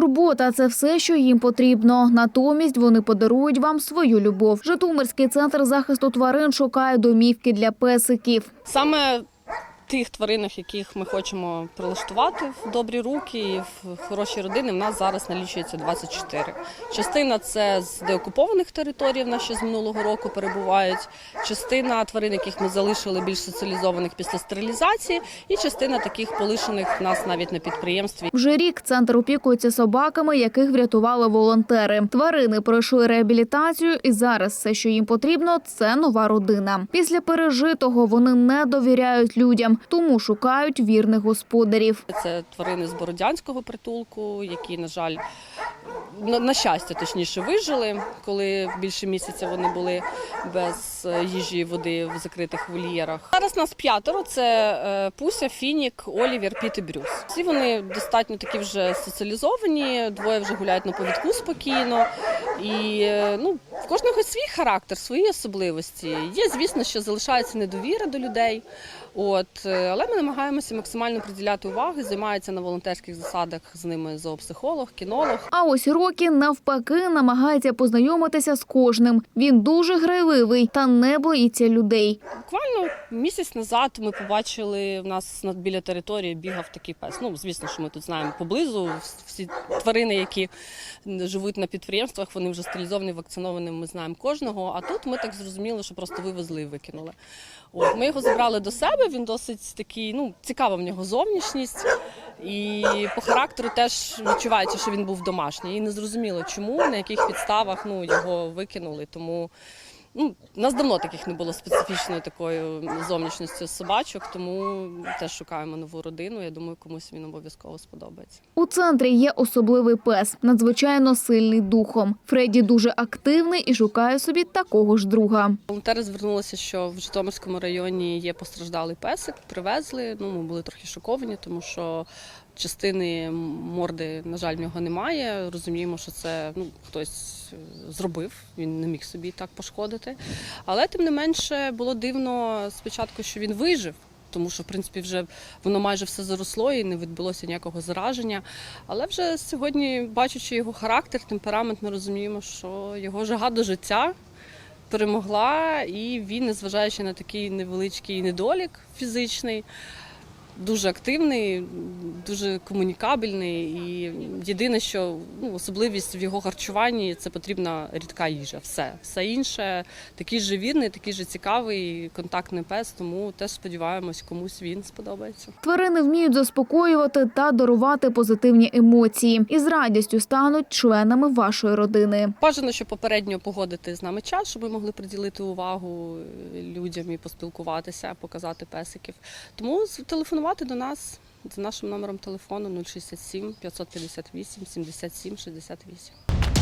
Турбота це все, що їм потрібно. Натомість вони подарують вам свою любов. Житомирський центр захисту тварин шукає домівки для песиків. Саме тих тваринах, яких ми хочемо прилаштувати в добрі руки і в хороші родини, в нас зараз налічується 24. Частина це з деокупованих територій, в нас ще з минулого року перебувають. Частина тварин, яких ми залишили більш соціалізованих після стерилізації, і частина таких полишених в нас навіть на підприємстві. Вже рік центр опікується собаками, яких врятували волонтери. Тварини пройшли реабілітацію, і зараз все, що їм потрібно, це нова родина. Після пережитого вони не довіряють людям, тому шукають вірних господарів. Це тварини з бородянського притулку, які, на жаль, на, щастя, точніше, вижили, коли більше місяця вони були без е, їжі і води в закритих вольєрах. Зараз нас п'ятеро: це е, Пуся, Фінік, Олівер, Піт і Брюс. Всі вони достатньо такі вже соціалізовані, двоє вже гуляють на повідку спокійно. І е, ну, кожного свій характер, свої особливості. Є, звісно, що залишається недовіра до людей. От, е, але ми намагаємося максимально приділяти увагу, займається на волонтерських засадах з ними зоопсихолог, кінолог. А ось Рокі навпаки намагається познайомитися з кожним. Він дуже грайливий та не боїться людей. Буквально місяць назад ми побачили в нас над біля території бігав такий пес. Ну звісно, що ми тут знаємо поблизу. Всі тварини, які живуть на підприємствах, вони вже стерилізовані, вакциновані. Ми знаємо кожного. А тут ми так зрозуміли, що просто вивезли і викинули. От ми його забрали до себе. Він досить такий, ну цікава в нього зовнішність. І по характеру теж відчувається, що він був домашній. І не зрозуміло, чому, на яких підставах ну, його викинули. Тому ну, у нас давно таких не було специфічної такої зовнішністю собачок, тому теж шукаємо нову родину. Я думаю, комусь він обов'язково сподобається. У центрі є особливий пес, надзвичайно сильний духом. Фредді дуже активний і шукає собі такого ж друга. Волонтери звернулися, що в Житомирському районі є постраждалий песик. Привезли. Ну, ми були трохи шоковані, тому що частини морди, на жаль, в нього немає. Розуміємо, що це ну, хтось зробив, він не міг собі так пошкодити. Але тим не менше було дивно спочатку, що він вижив. Тому що, в принципі, вже воно майже все заросло і не відбулося ніякого зараження. Але вже сьогодні, бачачи його характер, темперамент, ми розуміємо, що його жага до життя перемогла, і він, незважаючи на такий невеличкий недолік фізичний, дуже активний, дуже комунікабельний. І єдине, що ну, особливість в його харчуванні це потрібна рідка їжа. Все, все інше такий же вірний, такий же цікавий, контактний пес. Тому теж сподіваємось, комусь він сподобається. Тварини вміють заспокоювати та дарувати позитивні емоції і з радістю стануть членами вашої родини. Бажано, щоб попередньо погодити з нами час, щоб ми могли приділити увагу людям і поспілкуватися, показати песиків. Тому телефонувати до нас за нашим номером телефону 067 558 77 68.